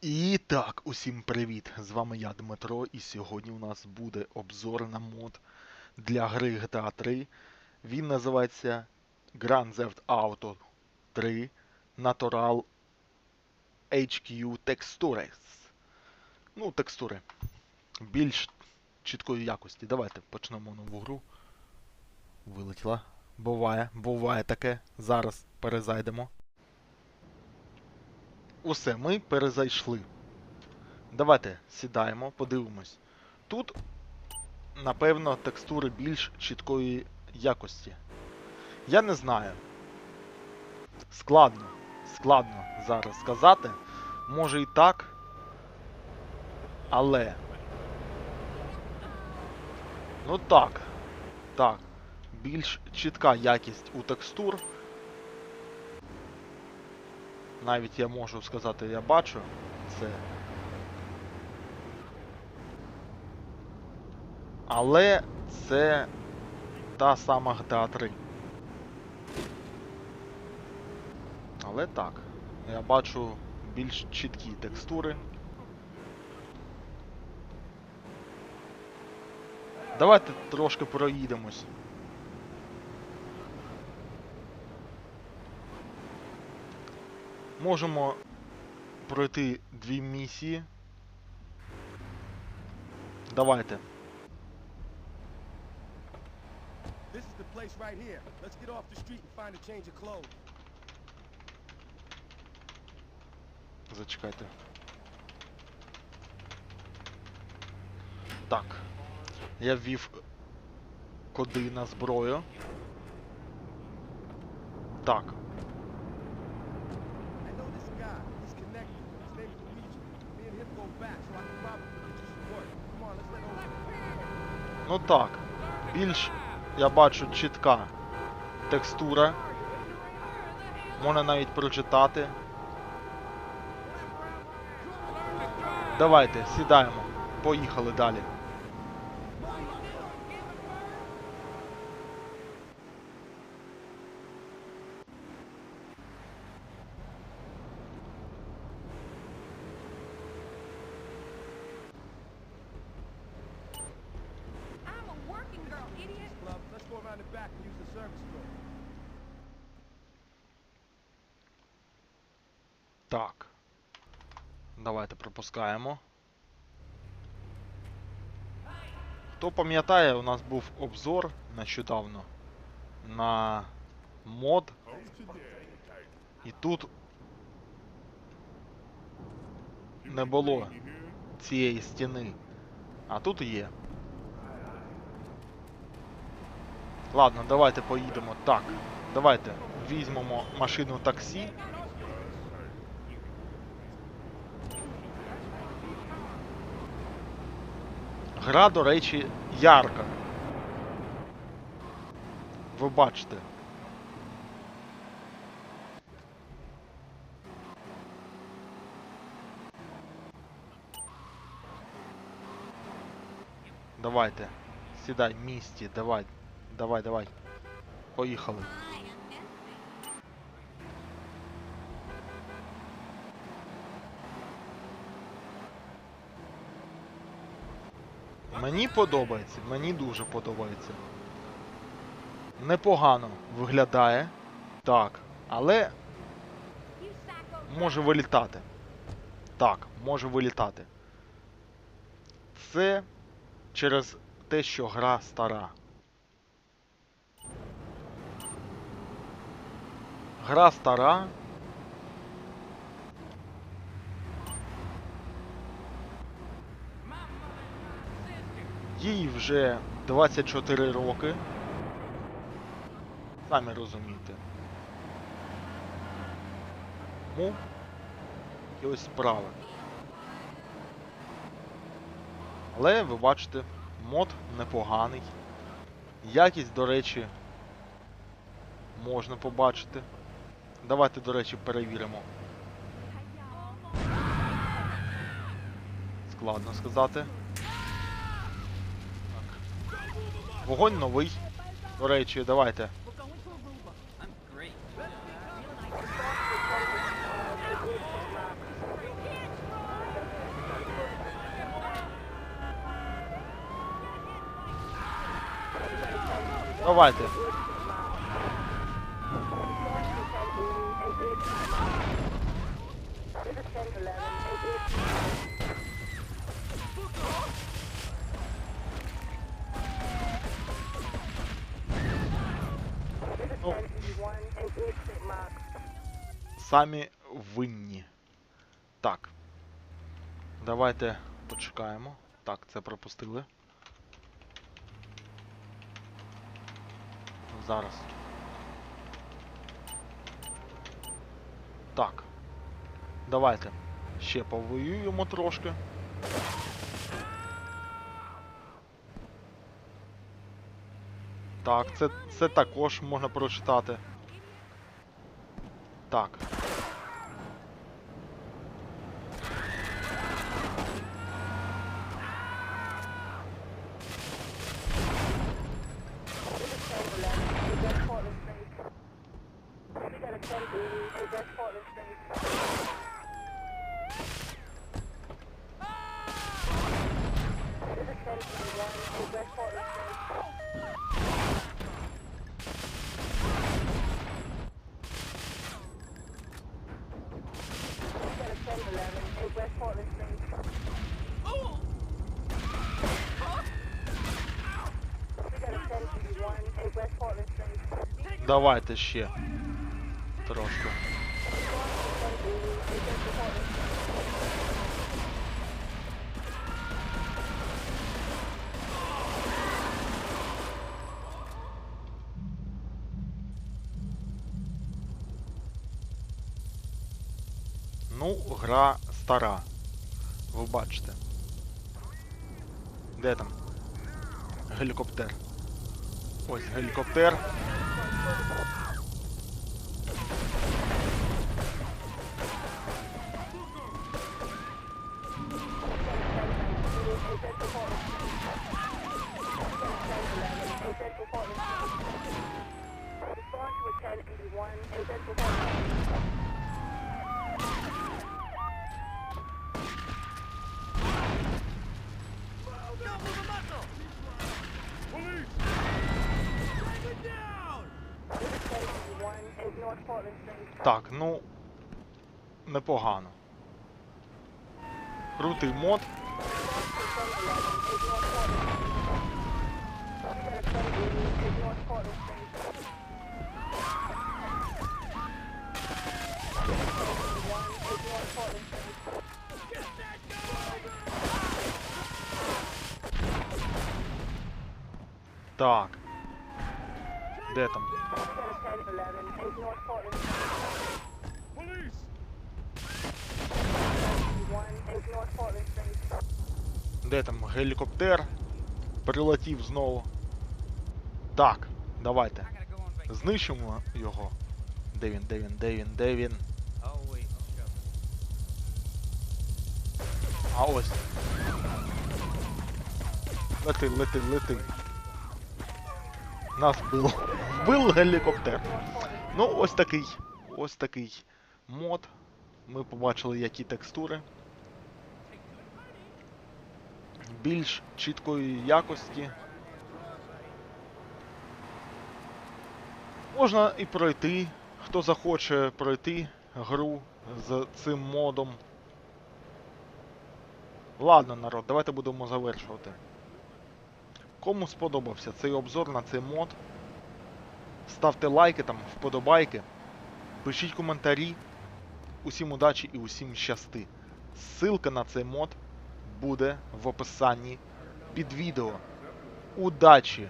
І так, усім привіт! З вами я, Дмитро, і сьогодні у нас буде обзор на мод для гри GTA 3. Він називається Grand Theft Auto 3 Natural HQ Textures. Ну, текстури. Більш чіткої якості. Давайте почнемо нову гру. Вилетіла. Буває, буває таке. Зараз перезайдемо. Усе, ми перезайшли. Давайте сідаємо, подивимось. Тут, напевно, текстури більш чіткої якості. Я не знаю. Складно. Складно зараз сказати. Може і так. Але. Ну так. Так. Більш чітка якість у текстур. Навіть я можу сказати, я бачу це. Але це та сама GTA 3. Але так, я бачу більш чіткі текстури. Давайте трошки проїдемось. Можемо пройти дві місії. Давайте. This is the place right here. Let's get off the street and find a change of clothes. Зачекайте. Так. Я ввів коди на зброю. Так. Ну так. Більш я бачу чітка текстура. Можна навіть прочитати. Давайте, сідаємо. Поїхали далі. Around the back and use the service floor. Так. Давайте пропускаємо. Хто пам'ятає, у нас був обзор нещодавно на мод. І тут не було цієї стіни. А тут є. Ладно, давайте поїдемо. Так, давайте візьмемо машину таксі. Гра, до речі, ярка. Ви бачите. Давайте. Сідай, місті, давай. Давай, давай. Поїхали. Мені подобається, мені дуже подобається. Непогано виглядає. Так, але може вилітати. Так, може вилітати. Це через те, що гра стара. Гра стара. Їй вже 24 роки. Самі розумієте. Ну, і ось справи. Але ви бачите, мод непоганий. Якість, до речі, можна побачити. Давайте, до речі, перевіримо. Складно сказати. Вогонь новий. До речі, давайте. Давайте. Самі винні. Так. Давайте почекаємо. Так, це пропустили. Зараз. Так. Давайте. Ще повоюємо трошки. Так, це, це також можна прочитати. Так. Давайте ще. Трошки. Ну, гра стара. Ви бачите. Де там? Гелікоптер. Ось гелікоптер. Так, ну. Непогано. Крутий мод. Так. Де там? Де там гелікоптер? Прилетів знову. Так, давайте. Знищимо його. Де він, де він, де він, де він? А ось. Лети, лети, лети. Нас вбило. Вбив гелікоптер. Ну, ось такий. Ось такий мод. Ми побачили, які текстури. Більш чіткої якості. Можна і пройти. Хто захоче пройти гру з цим модом. Ладно, народ, давайте будемо завершувати. Кому сподобався цей обзор на цей мод, ставте лайки там, вподобайки, пишіть коментарі. Усім удачі і усім щасти. Ссылка на цей мод буде в описанні під відео. Удачі!